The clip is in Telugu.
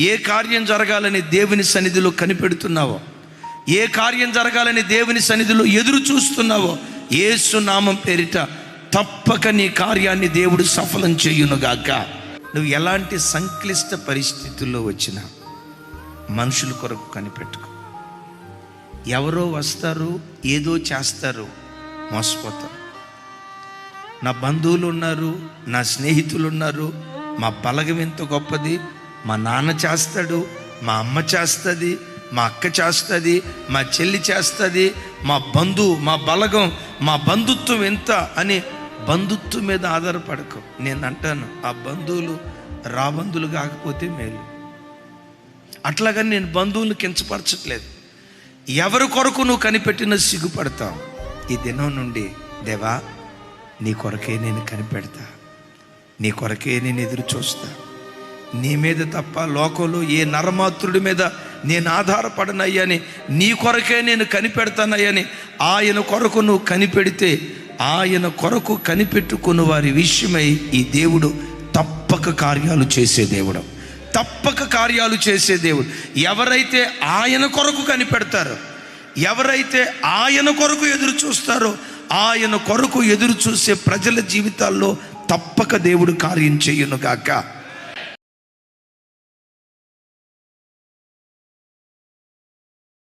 ఏ కార్యం జరగాలని దేవుని సన్నిధిలో కనిపెడుతున్నావో? ఏ కార్యం జరగాలని దేవుని సన్నిధిలో ఎదురు చూస్తున్నావో ఏసు నామం పేరిట తప్పక నీ కార్యాన్ని దేవుడు సఫలం చేయునుగాక. నువ్వు ఎలాంటి సంక్లిష్ట పరిస్థితుల్లో వచ్చినా మనుషుల కొరకు కనిపెట్టుకో. ఎవరో వస్తారు ఏదో చేస్తారు మోసపోతారు. నా బంధువులు ఉన్నారు నా స్నేహితులు ఉన్నారు మా బలగం ఎంత గొప్పది మా నాన్న చేస్తాడు మా అమ్మ చేస్తుంది మా అక్క చేస్తుంది మా చెల్లి చేస్తుంది మా బంధువు మా బలగం మా బంధుత్వం ఎంత అని బంధుత్వం మీద ఆధారపడకు. నేను అంటాను ఆ బంధువులు రాబంధువులు కాకపోతే మేలు. అట్లాగని నేను బంధువులు కించపరచట్లేదు. ఎవరి కొరకు నువ్వు కనిపెట్టిన సిగ్గుపడతావు. ఈ దినం నుండి దేవా నీ కొరకే నేను కనిపెడతా. నీ కొరకే నేను ఎదురు చూస్తాను నీ మీద తప్ప లోకంలో ఏ నరమాత్రుడి మీద నేను ఆధారపడనయ్యని నీ కొరకే నేను కనిపెడతానయ్యని ఆయన కొరకు నువ్వు కనిపెడితే ఆయన కొరకు కనిపెట్టుకున్న వారి విషయమై ఈ దేవుడు తప్పక కార్యాలు చేసే దేవుడు. తప్పక కార్యాలు చేసే దేవుడు. ఎవరైతే ఆయన కొరకు కనిపెడతారో ఎవరైతే ఆయన కొరకు ఎదురు చూస్తారో ఆయన కొరకు ఎదురు చూసే ప్రజల జీవితాల్లో తప్పక దేవుడు కార్యం చేయను గాక.